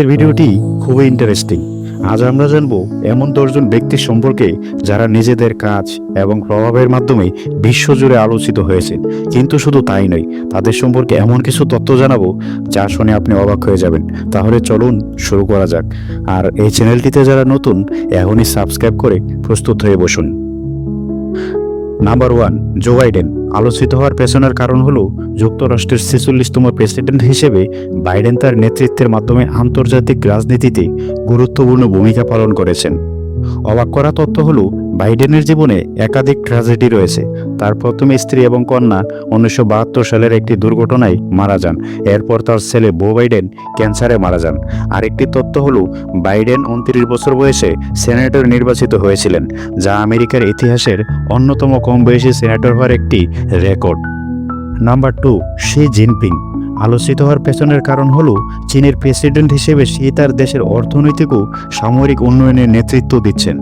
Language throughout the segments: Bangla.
আজকের ভিডিওটি খুবই ইন্টারেস্টিং আজ আমরা জানব এমন দশজন ব্যক্তির সম্পর্কে যারা নিজেদের কাজ এবং প্রভাবের মাধ্যমে বিশ্বজুড়ে আলোচিত হয়েছে কিন্তু শুধু তাই নয়, তাদের সম্পর্কে এমন কিছু তথ্য জানাব যা শুনে আপনি অবাক হয়ে যাবেন। তাহলে চলুন শুরু করা যাক। আর এই চ্যানেলটিতে যারা নতুন, এখনই সাবস্ক্রাইব করে প্রস্তুত হয়ে বসুন। নাম্বার ওয়ান জো বাইডেন আলোচিত হওয়ার পেছনের কারণ হল যুক্তরাষ্ট্রের ছেচল্লিশতম প্রেসিডেন্ট হিসেবে বাইডেন তার নেতৃত্বের মাধ্যমে আন্তর্জাতিক রাজনীতিতে গুরুত্বপূর্ণ ভূমিকা পালন করেছেন। অবাক করা তথ্য হলো বাইডেনের জীবনে একাধিক ট্র্যাজেডি রয়েছে। তার প্রথম স্ত্রী এবং কন্যা উনিশশো বাহাত্তর সালের একটি দুর্ঘটনায় মারা যান। এরপর তার ছেলে বো বাইডেন ক্যান্সারে মারা যান। আরেকটি তথ্য হল, বাইডেন উনত্রিশ বছর বয়সে সেনেটর নির্বাচিত হয়েছিলেন, যা আমেরিকার ইতিহাসের অন্যতম কম বয়সী সেনেটর হওয়ার একটি record. Number two, Xi Jinping. আলোচিত হওয়ার পেছনের কারণ হলো, চীনের প্রেসিডেন্ট হিসেবে সে তার দেশের অর্থনৈতিক ও সামরিক উন্নয়নের নেতৃত্ব দিচ্ছেন।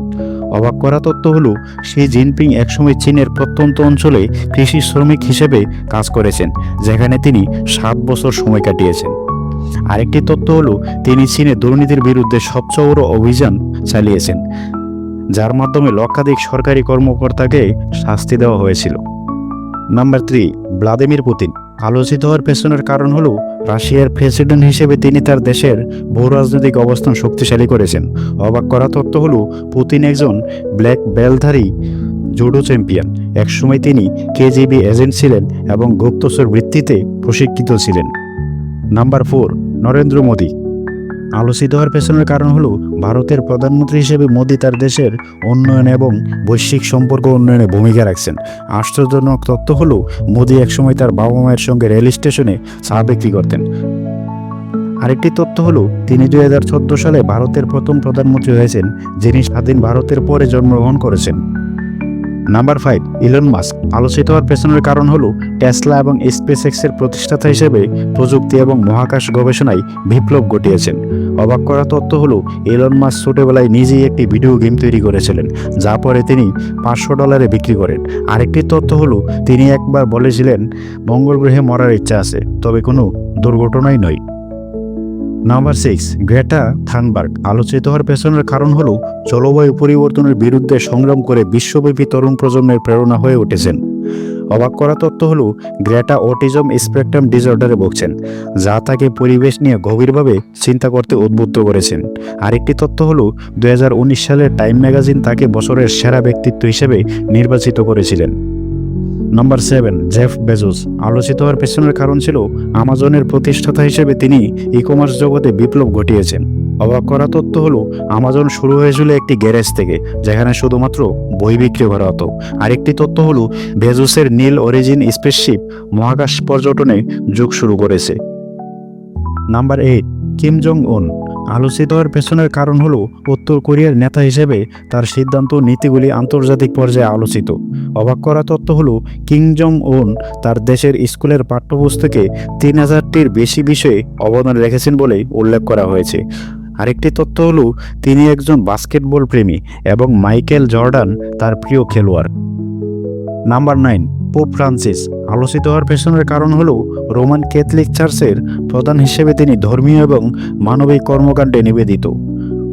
অবাক করা তথ্য হলো, শি জিনপিং একসময় চীনের প্রত্যন্ত অঞ্চলে কৃষি শ্রমিক হিসেবে কাজ করেছেন, যেখানে তিনি সাত বছর সময় কাটিয়েছেন। আরেকটি তথ্য হলো, তিনি চীনে দুর্নীতির বিরুদ্ধে সবচেয়ে বড় অভিযান চালিয়েছেন, যার মাধ্যমে লক্ষাধিক সরকারি কর্মকর্তাকে শাস্তি দেওয়া হয়েছিল। Number three, Vladimir Putin. আলোচিত হওয়ার পেছনের কারণ হলো রাশিয়ার প্রেসিডেন্ট হিসেবে তিনি তার দেশের ভূ রাজনৈতিক অবস্থান শক্তিশালী করেছেন। অবাক করা তত্ত্ব হলো, পুতিন একজন ব্ল্যাক বেলধারী জুডো চ্যাম্পিয়ন। একসময় তিনি কেজিবি এজেন্ট ছিলেন এবং গুপ্তচর বৃত্তিতে প্রশিক্ষিত ছিলেন। Number four, Narendra Modi. আলোচিত হওয়ার পেছনের কারণ হলো ভারতের প্রধানমন্ত্রী হিসেবে মোদী তার দেশের উন্নয়ন এবং বৈশ্বিক সম্পর্ক উন্নয়নে ভূমিকা রাখছেন। আশ্চর্যজনক তথ্য হলো, মোদী একসময় তার বাবা মায়ের সঙ্গে রেল স্টেশনে চা বিক্রি করতেন। আরেকটি তথ্য হলো, তিনি দুই সালে ভারতের প্রথম প্রধানমন্ত্রী হয়েছেন, যিনি স্বাধীন ভারতের পরে জন্মগ্রহণ করেছেন। নাম্বার ফাইভ ইলন মাস্ক আলোচিত হওয়ার পেছনের কারণ হলো টেসলা এবং স্পেস এক্সের প্রতিষ্ঠাতা হিসেবে প্রযুক্তি এবং মহাকাশ গবেষণায় বিপ্লব ঘটিয়েছেন। অবাক করা তথ্য হলো এলন মাস ছোটবেলায় নিজেই একটি ভিডিও গেম তৈরি করেছিলেন, যা পরে তিনি পাঁচশো ডলারে বিক্রি করেন। আরেকটি তথ্য হলো, তিনি একবার বলেছিলেন, মঙ্গল গ্রহে মরার ইচ্ছা আছে, তবে কোনো দুর্ঘটনাই নয়। নাম্বার সিক্স গ্রেটা থানবার্গ আলোচিত হওয়ার পেছনের কারণ হল জলবায়ু পরিবর্তনের বিরুদ্ধে সংগ্রাম করে বিশ্বব্যাপী তরুণ প্রজন্মের প্রেরণা হয়ে উঠেছেন। অবাক করা তথ্য হলো গ্রেটা অটিজম স্পেকট্রাম ডিসঅর্ডারে ভুগছেন, যা তাকে পরিবেশ নিয়ে গভীরভাবে চিন্তা করতে উদ্বুদ্ধ করেছেন। আরেকটি তথ্য হলো দু সালের টাইম ম্যাগাজিন তাকে বছরের সেরা ব্যক্তিত্ব হিসেবে নির্বাচিত করেছিলেন। নাম্বার সেভেন জেফ বেজোস আলোচিত হওয়ার পেছনের কারণ ছিল আমাজনের প্রতিষ্ঠাতা হিসেবে তিনি ই কমার্স জগতে বিপ্লব ঘটিয়েছেন। অবাক করা তথ্য হলো আমাজন শুরু হয়েছিল একটি গ্যারেজ থেকে, যেখানে শুধুমাত্র বই বিক্রি করা হতো। আরেকটি তথ্য হলো বেজোসের নীল অরিজিন স্পেসশিপ মহাকাশ পর্যটনে যুগ শুরু করেছে। নাম্বার এইট কিম জং উন আলোচিত হওয়ার পেছনের কারণ হলো উত্তর কোরিয়ার নেতা হিসেবে তার সিদ্ধান্ত নীতিগুলি আন্তর্জাতিক পর্যায়ে আলোচিত। অবাক করা তথ্য হলো কিং জং উন তার দেশের স্কুলের পাঠ্যপুস্তকে তিন হাজারটির বেশি বিষয়ে অবদান রেখেছেন বলে উল্লেখ করা হয়েছে। আরেকটি তথ্য হলো, তিনি একজন বাস্কেটবল প্রেমী এবং মাইকেল জর্ডান তার প্রিয় খেলোয়াড়। নাম্বার নাইন, পোপ ফ্রান্সিস আলোচিত হওয়ার পেছনের কারণ হল রোমান ক্যাথলিক চার্চের প্রধান হিসেবে তিনি ধর্মীয় এবং মানবিক কর্মকাণ্ডে নিবেদিত।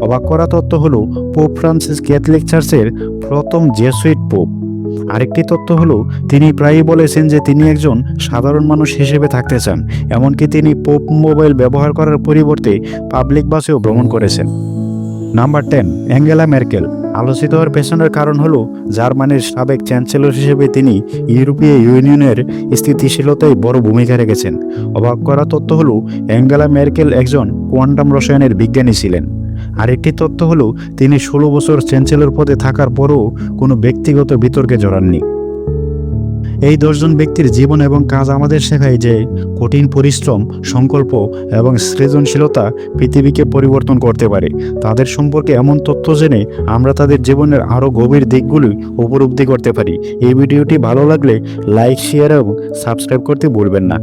অবাক করা তত্ত্ব হল পোপ ফ্রান্সিস ক্যাথলিক চার্চের প্রথম জেসুইট পোপ। আরেকটি তত্ত্ব হলো, তিনি প্রায়ই বলেছেন যে তিনি একজন সাধারণ মানুষ হিসেবে থাকতে চান, এমনকি তিনি পোপ মোবাইল ব্যবহার করার পরিবর্তে পাবলিক বাসেও ভ্রমণ করেছেন। নাম্বার টেন অ্যাঙ্গেলা মেরকেল আলোচিত হওয়ার পেছনের কারণ হলো জার্মানির সাবেক চ্যান্সেলর হিসেবে তিনি ইউরোপীয় ইউনিয়নের স্থিতিশীলতায় বড় ভূমিকা রেখেছেন। অবাক করা তথ্য হল, অ্যাঙ্গেলা মেরকেল একজন কোয়ান্টাম রসায়নের বিজ্ঞানী ছিলেন। আরেকটি তথ্য হলো, তিনি ষোলো বছর চ্যান্সেলর পদে থাকার পরও কোনো ব্যক্তিগত বিতর্কে জড়াননি। এই দশজন ব্যক্তির জীবন এবং কাজ আমাদের শেখায় যে কঠিন পরিশ্রম, সংকল্প এবং সৃজনশীলতা পৃথিবীকে পরিবর্তন করতে পারে। তাদের সম্পর্কে এমন তথ্য জেনে আমরা তাদের জীবনের আরও গভীর দিকগুলি উপলব্ধি করতে পারি। এই ভিডিওটি ভালো লাগলে লাইক, শেয়ার এবং সাবস্ক্রাইব করতে ভুলবেন না।